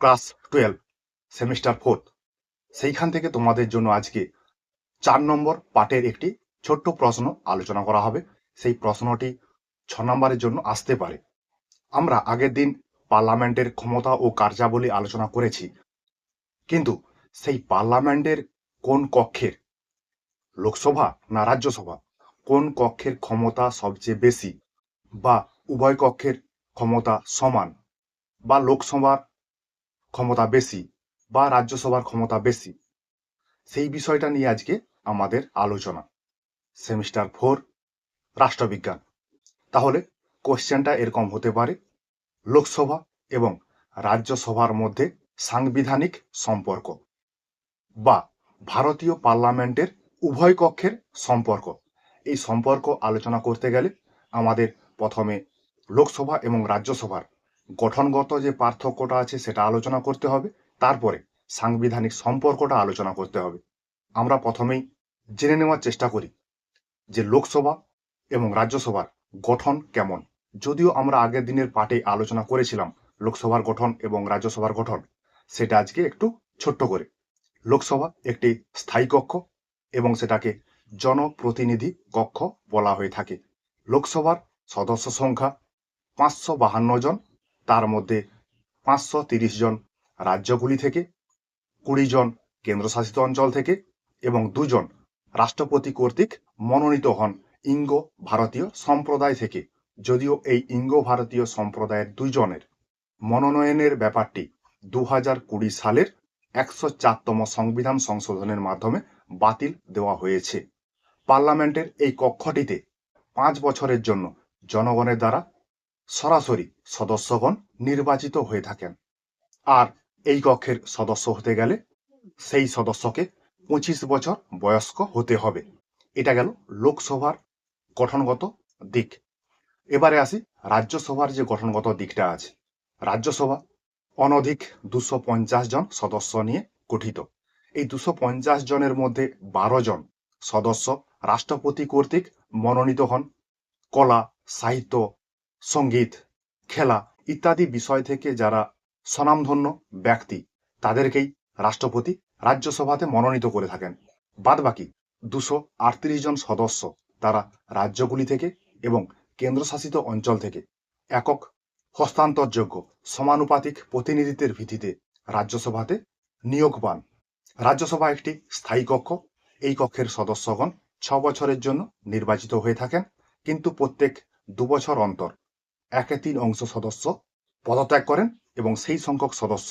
Class twelve, semester fourth সেইখান থেকে তোমাদের জন্য আজকে চার নম্বর পার্টের একটি ছোট্ট প্রশ্ন আলোচনা করা হবে। সেই প্রশ্নটি ছ নম্বরের জন্য আসতে পারে। আমরা আগের দিন পার্লামেন্টের ক্ষমতা ও কার্যাবলী আলোচনা করেছি। কিন্তু সেই পার্লামেন্টের কোন কক্ষের? লোকসভা না রাজ্যসভা? কোন কক্ষের ক্ষমতা সবচেয়ে বেশি? বা উভয় কক্ষের ক্ষমতা সমান? বা লোকসভার ক্ষমতা বেশি বা রাজ্যসভার ক্ষমতা বেশি। সেই বিষয়টা নিয়ে আজকে আমাদের আলোচনা। সেমিস্টার ফোর, রাষ্ট্রবিজ্ঞান। তাহলে কোশ্চেনটা এরকম হতে পারে। লোকসভা এবং রাজ্যসভার মধ্যে সাংবিধানিক সম্পর্ক বা ভারতীয় পার্লামেন্টের উভয় কক্ষের সম্পর্ক। এই সম্পর্ক আলোচনা করতে গেলে আমাদের প্রথমে লোকসভা এবং রাজ্যসভার গঠনগত যে পার্থক্যটা আছে সেটা আলোচনা করতে হবে, তারপরে সাংবিধানিক সম্পর্কটা আলোচনা করতে হবে। আমরা প্রথমেই জেনে নেওয়ার চেষ্টা করি যে লোকসভা এবং রাজ্যসভার গঠন কেমন। যদিও আমরা আগের দিনের পাঠে আলোচনা করেছিলাম লোকসভার গঠন এবং রাজ্যসভার গঠন, সেটা আজকে একটু ছোট্ট করে। লোকসভা একটি স্থায়ী কক্ষ এবং সেটাকে জনপ্রতিনিধি কক্ষ বলা হয়ে থাকে। লোকসভার সদস্য সংখ্যা পাঁচশো বাহান্ন জন তার মধ্যে পাঁচশো তিরিশ জন রাজ্যগুলি থেকে, কুড়ি জন কেন্দ্রশাসিত অঞ্চল থেকে এবং দুজন রাষ্ট্রপতি কর্তৃক মনোনীত হন ইঙ্গ ভারতীয় সম্প্রদায় থেকে। যদিও এই ইঙ্গ ভারতীয় সম্প্রদায়ের দুজনের মনোনয়নের ব্যাপারটি দু কুড়ি সালের একশো চারতম সংবিধান সংশোধনের মাধ্যমে বাতিল দেওয়া হয়েছে। পার্লামেন্টের এই কক্ষটিতে পাঁচ বছরের জন্য জনগণের দ্বারা সরাসরি সদস্যগণ নির্বাচিত হয়ে থাকেন। আর এই কক্ষের সদস্য হতে গেলে সেই সদস্যকে পঁচিশ বছর বয়স্ক হতে হবে। এটা গেল লোকসভার গঠনগত দিক। এবারে আসি রাজ্যসভার যে গঠনগত দিকটা আছে। রাজ্যসভা অনধিক দুশো পঞ্চাশ জন সদস্য নিয়ে গঠিত। এই দুশো পঞ্চাশ জনের মধ্যে বারো জন সদস্য রাষ্ট্রপতি কর্তৃক মনোনীত হন। কলা, সাহিত্য সংগীত, খেলা ইত্যাদি বিষয় থেকে যারা স্বনামধন্য ব্যক্তি, তাদেরকেই রাষ্ট্রপতি রাজ্যসভাতে মনোনীত করে থাকেন। বাদবাকি দুশো আটত্রিশ জন সদস্য তারা রাজ্যগুলি থেকে এবং কেন্দ্রশাসিত অঞ্চল থেকে একক হস্তান্তরযোগ্য সমানুপাতিক প্রতিনিধিত্বের ভিত্তিতে রাজ্যসভাতে নিয়োগ পান। রাজ্যসভা একটি স্থায়ী কক্ষ। এই কক্ষের সদস্যগণ ছ বছরের জন্য নির্বাচিত হয়ে থাকেন, কিন্তু প্রত্যেক দু বছর অন্তর একে তিন অংশ সদস্য পদত্যাগ করেন এবং সেই সংখ্যক সদস্য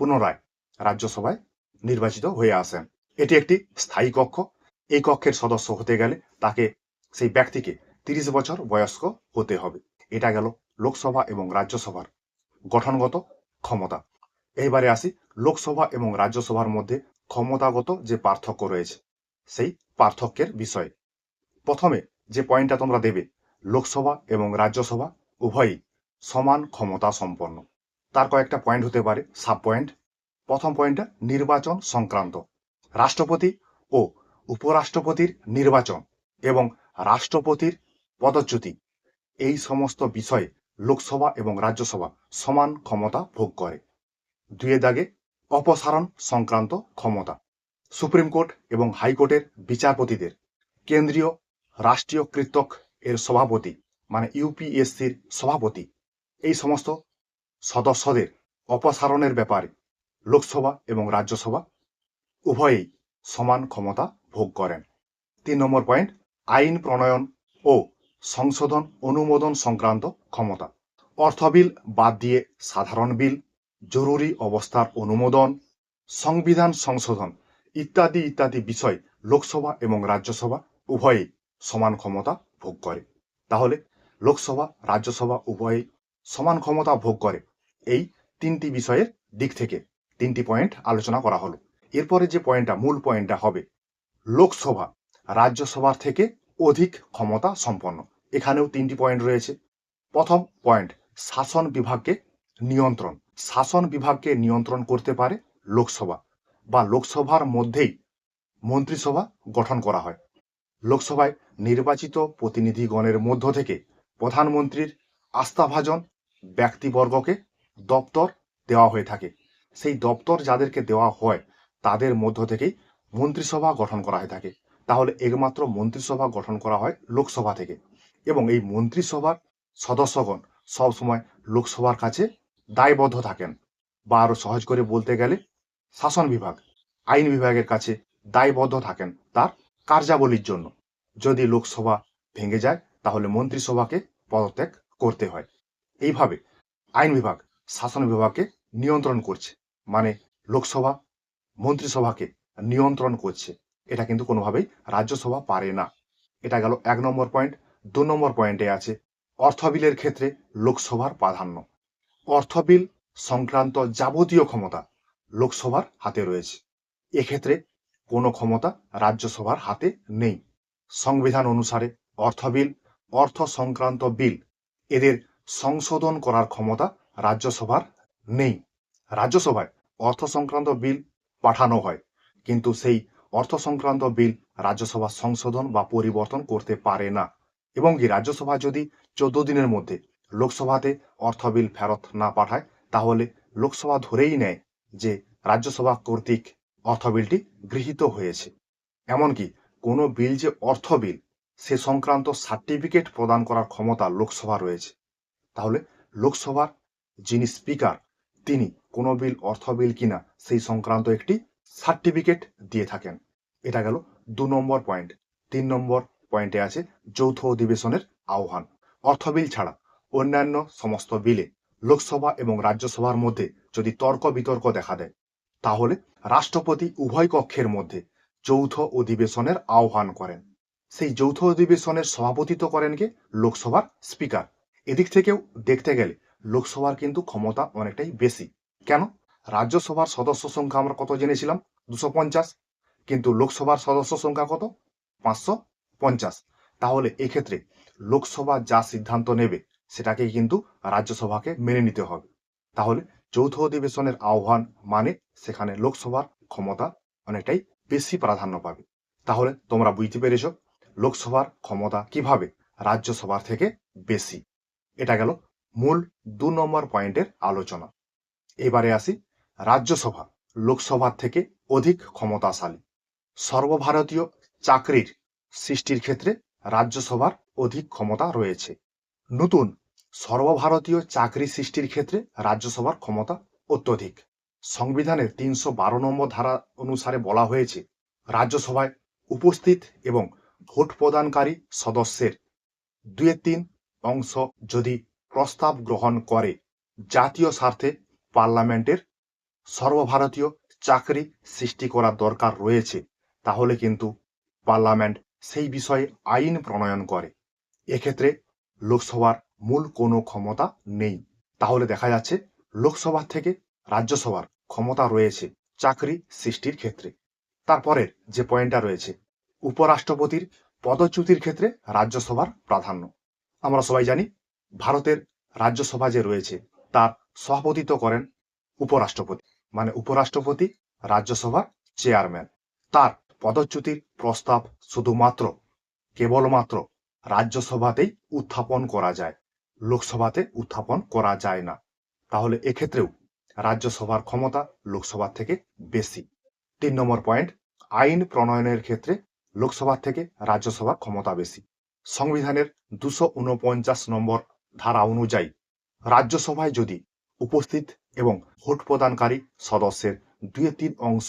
পুনরায় রাজ্যসভায় নির্বাচিত হয়ে আসেন। এটি একটি স্থায়ী কক্ষ। এই কক্ষের সদস্য হতে গেলে তাকে সেই ব্যক্তিকে তিরিশ বছর বয়স্ক হতে হবে। এটা গেল লোকসভা এবং রাজ্যসভার গঠনগত ক্ষমতা। এইবারে আসি লোকসভা এবং রাজ্যসভার মধ্যে ক্ষমতাগত যে পার্থক্য রয়েছে, সেই পার্থক্যের বিষয়ে। প্রথমে যে পয়েন্টটা তোমরা দেবে, লোকসভা এবং রাজ্যসভা উভয়ই সমান ক্ষমতা সম্পন্ন। তার কয়েকটা পয়েন্ট হতে পারে সাব পয়েন্ট প্রথম পয়েন্টটা নির্বাচন সংক্রান্ত। রাষ্ট্রপতি ও উপরাষ্ট্রপতির নির্বাচন এবং রাষ্ট্রপতির পদচ্যুতি। এই সমস্ত বিষয়ে লোকসভা এবং রাজ্যসভা সমান ক্ষমতা ভোগ করে। দুয়ে দাগে অপসারণ সংক্রান্ত ক্ষমতা। সুপ্রিম কোর্ট এবং হাইকোর্টের বিচারপতিদের কেন্দ্রীয় রাষ্ট্রীয় কৃতক এর সভাপতি মানে ইউপিএসসির সভাপতি। এই সমস্ত সদস্যদের অপসারণের ব্যাপারে লোকসভা এবং রাজ্যসভা উভয়েই সমান ক্ষমতা ভোগ করেন। তিন নম্বর পয়েন্ট, আইন প্রণয়ন ও সংশোধন অনুমোদন সংক্রান্ত ক্ষমতা। অর্থ বিল বাদ দিয়ে সাধারণ বিল, জরুরি অবস্থার অনুমোদন, সংবিধান সংশোধন ইত্যাদি ইত্যাদি বিষয় লোকসভা এবং রাজ্যসভা উভয়েই সমান ক্ষমতা ভোগ করে। তাহলে লোকসভা, রাজ্যসভা উভয়েই সমান ক্ষমতা ভোগ করে। এই তিনটি বিষয়ের দিক থেকে তিনটি পয়েন্ট আলোচনা করা হলো। এরপরে যে পয়েন্টটা, মূল পয়েন্টটা হবে, লোকসভা, রাজ্যসভার থেকে অধিক ক্ষমতা সম্পন্ন। এখানেও তিনটি পয়েন্ট রয়েছে। প্রথম পয়েন্ট, শাসন বিভাগকে নিয়ন্ত্রণ। শাসন বিভাগকে নিয়ন্ত্রণ করতে পারে লোকসভা বা লোকসভার মধ্যেই মন্ত্রিসভা গঠন করা হয়। লোকসভায় নির্বাচিত প্রতিনিধিগণের মধ্য থেকে প্রধানমন্ত্রীর আস্থাভাজন ব্যক্তিবর্গকে দপ্তর দেওয়া হয়ে থাকে। সেই দপ্তর যাদেরকে দেওয়া হয়, তাদের মধ্য থেকেই মন্ত্রিসভা গঠন করা হয়ে থাকে। তাহলে একমাত্র মন্ত্রিসভা গঠন করা হয় লোকসভা থেকে। এবং এই মন্ত্রিসভার সদস্যগণ সবসময় লোকসভার কাছে দায়বদ্ধ থাকেন। বা আরও সহজ করে বলতে গেলে, শাসন বিভাগ, আইন বিভাগের কাছে দায়বদ্ধ থাকেন তার কার্যাবলীর জন্য। যদি লোকসভা ভেঙে যায় তাহলে মন্ত্রিসভাকে পদত্যাগ করতে হয়। এইভাবে আইন বিভাগ, শাসন বিভাগকে নিয়ন্ত্রণ করছে। মানে লোকসভা, মন্ত্রিসভাকে নিয়ন্ত্রণ করছে। এটা কিন্তু কোনোভাবেই রাজ্যসভা পারে না। এটা গেল এক নম্বর পয়েন্ট। দু নম্বর পয়েন্টে আছে অর্থ বিলের ক্ষেত্রে লোকসভার প্রাধান্য। অর্থ বিল সংক্রান্ত যাবতীয় ক্ষমতা লোকসভার হাতে রয়েছে। এক্ষেত্রে কোনো ক্ষমতা রাজ্যসভার হাতে নেই। সংবিধান অনুসারে অর্থ বিল অর্থ সংক্রান্ত বিল এদের সংশোধন করার ক্ষমতা রাজ্যসভার নেই। রাজ্যসভায় অর্থ সংক্রান্ত বিল পাঠানো হয়, কিন্তু সেই অর্থ সংক্রান্ত বিল রাজ্যসভা সংশোধন বা পরিবর্তন করতে পারে না। এবং কি রাজ্যসভা যদি চোদ্দ দিনের মধ্যে লোকসভাতে অর্থ বিল ফেরত না পাঠায়, তাহলে লোকসভা ধরেই নেয় যে রাজ্যসভা কর্তৃক অর্থ বিলটি গৃহীত হয়েছে। এমনকি কোনো বিল যে অর্থ বিল সে সংক্রান্ত সার্টিফিকেট প্রদান করার ক্ষমতা লোকসভা রয়েছে। তাহলে লোকসভার যিনি স্পিকার, তিনি কোনো বিল, অর্থ বিল কিনা সেই সংক্রান্ত একটি সার্টিফিকেট দিয়ে থাকেন। এটা গেল দু নম্বর পয়েন্ট। তিন নম্বর পয়েন্টে আছে যৌথ অধিবেশনের আহ্বান। অর্থ বিল ছাড়া অন্যান্য সমস্ত বিলে লোকসভা এবং রাজ্যসভার মধ্যে যদি তর্ক বিতর্ক দেখা দেয়, তাহলে রাষ্ট্রপতি উভয় কক্ষের মধ্যে যৌথ অধিবেশনের আহ্বান করেন। সেই যৌথ অধিবেশনের সভাপতিত্ব করেন কে? লোকসভার স্পিকার। এদিক থেকেও দেখতে গেলে লোকসভার কিন্তু ক্ষমতা অনেকটাই বেশি। কেন? রাজ্যসভার সদস্য সংখ্যা আমরা কত জেনেছিলাম? দুশো পঞ্চাশ। কিন্তু লোকসভার সদস্য সংখ্যা কত? পাঁচশো পঞ্চাশ। তাহলে এক্ষেত্রে লোকসভা যা সিদ্ধান্ত নেবে, সেটাকে কিন্তু রাজ্যসভাকে মেনে নিতে হবে। তাহলে যৌথ অধিবেশনের আহ্বান মানে সেখানে লোকসভার ক্ষমতা অনেকটাই বেশি প্রাধান্য পাবে। তাহলে তোমরা বুঝতে পেরেছ লোকসভার ক্ষমতা কীভাবে রাজ্যসভার থেকে বেশি? এটা গেল মূল দু নম্বর পয়েন্টের আলোচনা। এবারে আসি রাজ্যসভা, লোকসভার থেকে অধিক ক্ষমতাশালী। সর্বভারতীয় চাকরির সৃষ্টির ক্ষেত্রে রাজ্যসভার অধিক ক্ষমতা রয়েছে। নতুন সর্বভারতীয় চাকরি সৃষ্টির ক্ষেত্রে রাজ্যসভার ক্ষমতা অত্যধিক। সংবিধানের তিনশো বারো নম্বর ধারা অনুসারে বলা হয়েছে, রাজ্যসভায় উপস্থিত এবং ভোট প্রদানকারী সদস্যের দুয়ে তিন অংশ যদি প্রস্তাব গ্রহণ করে জাতীয় স্বার্থে পার্লামেন্টের সর্বভারতীয় চাকরি সৃষ্টি করার দরকার রয়েছে, তাহলে কিন্তু পার্লামেন্ট সেই বিষয়ে আইন প্রণয়ন করে। এক্ষেত্রে লোকসভার মূল কোনো ক্ষমতা নেই। তাহলে দেখা যাচ্ছে লোকসভা থেকে রাজ্যসভার ক্ষমতা রয়েছে চাকরি সৃষ্টির ক্ষেত্রে। তারপরের যে পয়েন্টটা রয়েছে উপরাষ্ট্রপতির পদচ্যুতির ক্ষেত্রে রাজ্যসভার প্রাধান্য। আমরা সবাই জানি, ভারতের রাজ্যসভা যে রয়েছে, তার সভাপতিত্ব করেন উপরাষ্ট্রপতি মানে উপরাষ্ট্রপতি রাজ্যসভার চেয়ারম্যান। তার পদচ্যুতির প্রস্তাব শুধুমাত্র, কেবলমাত্র রাজ্যসভাতেই উত্থাপন করা যায়, লোকসভাতে উত্থাপন করা যায় না। তাহলে এক্ষেত্রেও রাজ্যসভার ক্ষমতা লোকসভার থেকে বেশি। তিন নম্বর পয়েন্ট, আইন প্রণয়নের ক্ষেত্রে লোকসভার থেকে রাজ্যসভার ক্ষমতা বেশি। সংবিধানের দুশো উনপঞ্চাশ নম্বর ধারা অনুযায়ী রাজ্যসভায় যদি উপস্থিত এবং ভোট প্রদানকারী সদস্যের দুই তিন অংশ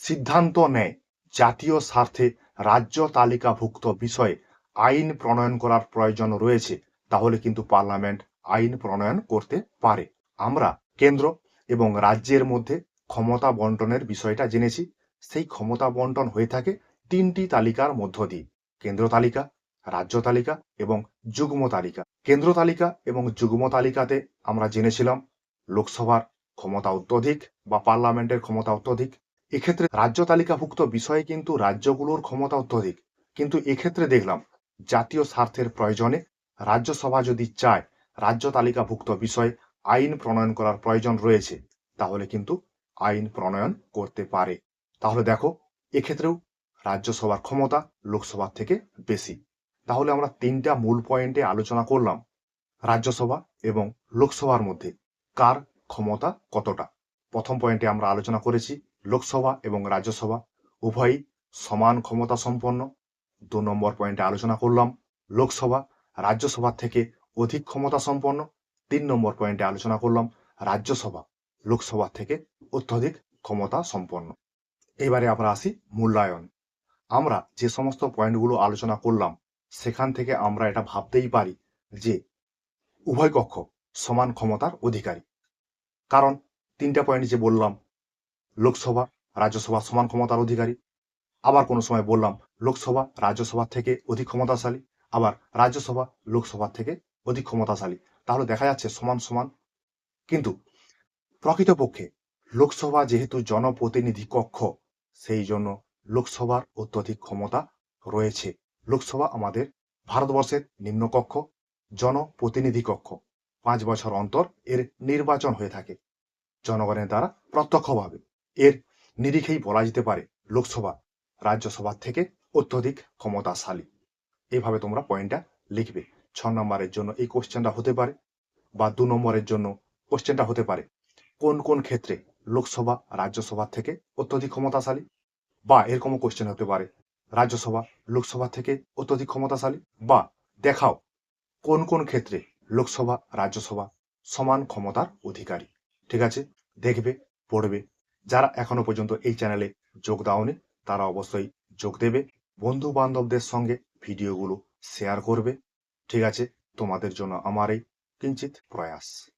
সিদ্ধান্ত নেয় জাতীয় স্বার্থে রাজ্য তালিকাভুক্ত বিষয়ে আইন প্রণয়ন করার প্রয়োজন রয়েছে, তাহলে কিন্তু পার্লামেন্ট আইন প্রণয়ন করতে পারে। আমরা কেন্দ্র এবং রাজ্যের মধ্যে ক্ষমতা বন্টনের বিষয়টা জেনেছি। সেই ক্ষমতা বন্টন হয়ে থাকে তিনটি তালিকার মধ্য দিয়ে। কেন্দ্র তালিকা, রাজ্য তালিকা এবং যুগ্ম তালিকা। কেন্দ্র তালিকা এবং যুগ্ম তালিকাতে আমরা জেনেছিলাম, লোকসভার ক্ষমতা অত্যধিক বা পার্লামেন্টের ক্ষমতা অত্যধিক। এক্ষেত্রে রাজ্য তালিকাভুক্ত বিষয়ে কিন্তু রাজ্যগুলোর ক্ষমতা অত্যধিক। কিন্তু এক্ষেত্রে দেখলাম, জাতীয় স্বার্থের প্রয়োজনে রাজ্যসভা যদি চায়, রাজ্য তালিকাভুক্ত বিষয়ে আইন প্রণয়ন করার প্রয়োজন রয়েছে। তাহলে কিন্তু আইন প্রণয়ন করতে পারে। তাহলে দেখো, এক্ষেত্রেও রাজ্যসভার ক্ষমতা লোকসভার থেকে বেশি। তাহলে আমরা তিনটা মূল পয়েন্টে আলোচনা করলাম, রাজ্যসভা এবং লোকসভার মধ্যে। কার ক্ষমতা কতটা? প্রথম পয়েন্টে আমরা আলোচনা করেছি, লোকসভা এবং রাজ্যসভা উভয়ই সমান ক্ষমতা সম্পন্ন। দু নম্বর পয়েন্টে আলোচনা করলাম, লোকসভা রাজ্যসভার থেকে অধিক ক্ষমতা সম্পন্ন। তিন নম্বর পয়েন্টে আলোচনা করলাম, রাজ্যসভা লোকসভা থেকে অত্যধিক ক্ষমতা সম্পন্ন। এবারে আমরা আসি মূল্যায়ন। আমরা যে সমস্ত পয়েন্টগুলো আলোচনা করলাম, সেখান থেকে আমরা এটা ভাবতেই পারি যে উভয় কক্ষ সমান ক্ষমতার অধিকারী। কারণ তিনটা পয়েন্ট যে বললাম, লোকসভা, রাজ্যসভা সমান ক্ষমতার অধিকারী। আবার কোনো সময় বললাম, লোকসভা, রাজ্যসভা থেকে অধিক ক্ষমতাশালী। আবার রাজ্যসভা, লোকসভা থেকে অধিক ক্ষমতাশালী। তাহলে দেখা যাচ্ছে সমান সমান। কিন্তু প্রকৃতপক্ষে লোকসভা যেহেতু জনপ্রতিনিধি কক্ষ, সেই জন্য লোকসভার অত্যধিক ক্ষমতা রয়েছে। লোকসভা আমাদের ভারতবর্ষের নিম্নকক্ষ জনপ্রতিনিধি কক্ষ পাঁচ বছর অন্তর এর নির্বাচন হয়ে থাকে। জনগণের দ্বারা প্রত্যক্ষভাবে এর নিরিখেই বলা যেতে পারে লোকসভা রাজ্যসভার থেকে অত্যধিক ক্ষমতাশালী। এইভাবে তোমরা পয়েন্টটা লিখবে। ছ নম্বরের জন্য এই কোশ্চেনটা হতে পারে বা দু নম্বরের জন্য কোশ্চেনটা হতে পারে। কোন কোন ক্ষেত্রে লোকসভা রাজ্যসভা থেকে অত্যধিক ক্ষমতাশালী? বা এরকমও কোশ্চেন হতে পারে। রাজ্যসভা, লোকসভা থেকে অত্যধিক ক্ষমতাশালী বা দেখাও কোন কোন ক্ষেত্রে লোকসভা, রাজ্যসভা সমান ক্ষমতার অধিকারী। ঠিক আছে? দেখবে, পড়বে। যারা এখনও পর্যন্ত এই চ্যানেলে যোগ দাওনি, তারা অবশ্যই যোগ দেবে। বন্ধু বান্ধবদের সঙ্গে ভিডিওগুলো শেয়ার করবে। ঠিক আছে? তোমাদের জন্য আমার এই কিঞ্চিত প্রয়াস।